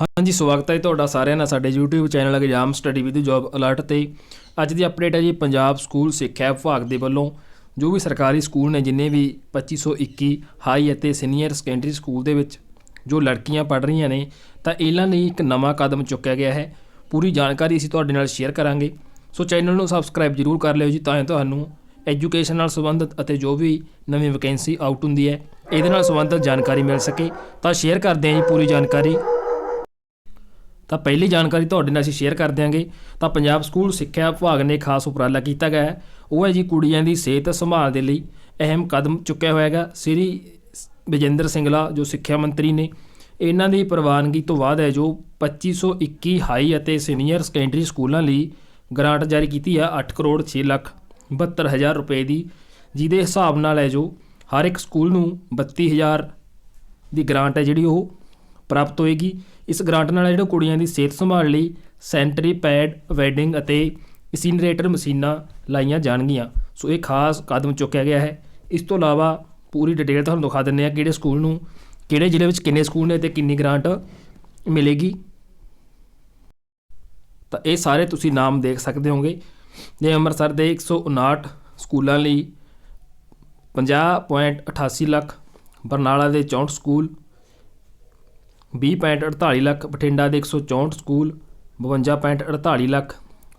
ਹਾਂਜੀ, ਸਵਾਗਤ ਹੈ ਜੀ ਤੁਹਾਡਾ ਸਾਰਿਆਂ ਦਾ ਸਾਡੇ YouTube channel exam study with job alert ਤੇ। ਅੱਜ ਦੀ ਅਪਡੇਟ ਹੈ ਜੀ ਪੰਜਾਬ ਸਕੂਲ ਸਿੱਖਿਆ ਵਿਭਾਗ ਦੇ ਵੱਲੋਂ, ਜੋ ਵੀ ਸਰਕਾਰੀ ਸਕੂਲ ਨੇ ਜਿੰਨੇ ਵੀ 2521 ਹਾਈ ਅਤੇ ਸੀਨੀਅਰ ਸੈਕੰਡਰੀ ਸਕੂਲ ਦੇ ਵਿੱਚ ਜੋ ਲੜਕੀਆਂ ਪੜ੍ਹ ਰਹੀਆਂ ਨੇ, ਤਾਂ ਇਹਨਾਂ ਲਈ ਇੱਕ ਨਵਾਂ ਕਦਮ ਚੁੱਕਿਆ ਗਿਆ ਹੈ। ਪੂਰੀ ਜਾਣਕਾਰੀ ਅਸੀਂ ਤੁਹਾਡੇ ਨਾਲ ਸ਼ੇਅਰ ਕਰਾਂਗੇ। ਸੋ ਚੈਨਲ ਨੂੰ ਸਬਸਕ੍ਰਾਈਬ ਜਰੂਰ ਕਰ ਲਿਓ ਜੀ, ਤਾਂ ਤੁਹਾਨੂੰ ਐਜੂਕੇਸ਼ਨ ਨਾਲ ਸੰਬੰਧਿਤ ਅਤੇ ਜੋ ਵੀ ਨਵੀਂ ਵੈਕੈਂਸੀ ਆਊਟ ਹੁੰਦੀ ਹੈ, ਇਹਦੇ ਨਾਲ ਸੰਬੰਧਿਤ ਜਾਣਕਾਰੀ ਮਿਲ ਸਕੇ। ਤਾਂ ਸ਼ੇਅਰ ਕਰਦੇ ਹਾਂ ਜੀ ਪੂਰੀ ਜਾਣਕਾਰੀ। ਤਾਂ ਪਹਿਲੀ ਜਾਣਕਾਰੀ ਤੁਹਾਡੇ ਨਾਲ ਅਸੀਂ ਸ਼ੇਅਰ ਕਰ ਦਿਆਂਗੇ। ਤਾਂ ਪੰਜਾਬ ਸਕੂਲ ਸਿੱਖਿਆ ਵਿਭਾਗ ਨੇ ਖਾਸ ਉਪਰਾਲਾ ਕੀਤਾ ਗਿਆ ਹੈ। ਉਹ ਹੈ ਜੀ ਕੁੜੀਆਂ ਦੀ ਸਿਹਤ ਸੰਭਾਲ ਦੇ ਲਈ ਅਹਿਮ ਕਦਮ ਚੁੱਕਿਆ ਹੋਇਆ ਹੈਗਾ। ਸ੍ਰੀ ਵਿਜੇਂਦਰ ਸਿੰਗਲਾ, ਜੋ ਸਿੱਖਿਆ ਮੰਤਰੀ ਨੇ, ਇਹਨਾਂ ਦੀ ਪ੍ਰਵਾਨਗੀ ਤੋਂ ਬਾਅਦ ਹੈ ਜੋ 2521 ਹਾਈ ਅਤੇ ਸੀਨੀਅਰ ਸੈਕੰਡਰੀ ਸਕੂਲਾਂ ਲਈ ਗ੍ਰਾਂਟ ਜਾਰੀ ਕੀਤੀ ਆ 8 ਕਰੋੜ 6 ਲੱਖ 72 ਹਜ਼ਾਰ ਰੁਪਏ ਦੀ ਜਿਹਦੇ ਹਿਸਾਬ ਨਾਲ ਹੈ ਜੋ ਹਰ ਇੱਕ ਸਕੂਲ ਨੂੰ 32000 ਦੀ ਗ੍ਰਾਂਟ ਹੈ ਜਿਹੜੀ ਉਹ ਪ੍ਰਾਪਤ ਹੋਏਗੀ। ਇਸ ਗ੍ਰਾਂਟ ਨਾਲ ਜਿਹੜਾ ਕੁੜੀਆਂ ਦੀ ਸਿਹਤ ਸੰਭਾਲ ਲਈ ਸੈਂਟਰੀ ਪੈਡ, ਵੈਡਿੰਗ ਅਤੇ ਇਨਸੀਨਰੇਟਰ ਮਸ਼ੀਨਾਂ ਲਾਈਆਂ ਜਾਣਗੀਆਂ। ਸੋ ਇਹ ਖਾਸ ਕਦਮ ਚੁੱਕਿਆ ਗਿਆ ਹੈ। ਇਸ ਤੋਂ ਇਲਾਵਾ ਪੂਰੀ ਡਿਟੇਲ ਤੁਹਾਨੂੰ ਦਿਖਾ ਦਿੰਦੇ ਆ ਕਿਹੜੇ ਸਕੂਲ ਨੂੰ, ਕਿਹੜੇ ਜ਼ਿਲ੍ਹੇ ਵਿੱਚ ਕਿੰਨੇ ਸਕੂਲ ਨੇ ਤੇ ਕਿੰਨੀ ਗ੍ਰਾਂਟ ਮਿਲੇਗੀ। ਤਾਂ ਇਹ ਸਾਰੇ ਤੁਸੀਂ ਨਾਮ ਦੇਖ ਸਕਦੇ ਹੋਗੇ ਜੇ ਅੰਮ੍ਰਿਤਸਰ ਦੇ 159 ਸਕੂਲਾਂ ਲਈ 50.88 ਲੱਖ, ਬਰਨਾਲਾ ਦੇ 64 ਸਕੂਲ 20.48 ਲੱਖ, ਬਠਿੰਡਾ ਦੇ 164 ਸਕੂਲ 52.48 ਲੱਖ,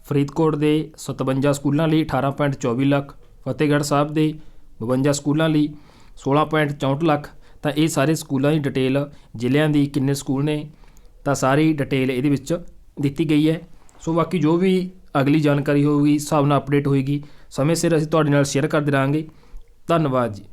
ਫਰੀਦਕੋਟ ਦੇ 57 ਸਕੂਲਾਂ ਲਈ 18.24 ਲੱਖ, ਫਤਿਹਗੜ੍ਹ ਸਾਹਿਬ ਦੇ 52 ਸਕੂਲਾਂ ਲਈ 16.64 ਲੱਖ। ਤਾਂ ਇਹ ਸਾਰੇ ਸਕੂਲਾਂ ਦੀ ਡਿਟੇਲ ਜ਼ਿਲ੍ਹਿਆਂ ਦੀ ਕਿੰਨੇ ਸਕੂਲ ਨੇ, ਤਾਂ ਸਾਰੀ ਡਿਟੇਲ ਇਹਦੇ ਵਿੱਚ ਦਿੱਤੀ ਗਈ ਹੈ। ਸੋ ਬਾਕੀ ਜੋ ਵੀ ਅਗਲੀ ਜਾਣਕਾਰੀ ਹੋਊਗੀ, ਹਿਸਾਬ ਨਾਲ ਅਪਡੇਟ ਹੋਏਗੀ। ਸਮੇਂ ਸਿਰ ਅਸੀਂ ਤੁਹਾਡੇ ਨਾਲ ਸ਼ੇਅਰ ਕਰਦੇ ਰਹਾਂਗੇ। ਧੰਨਵਾਦ ਜੀ।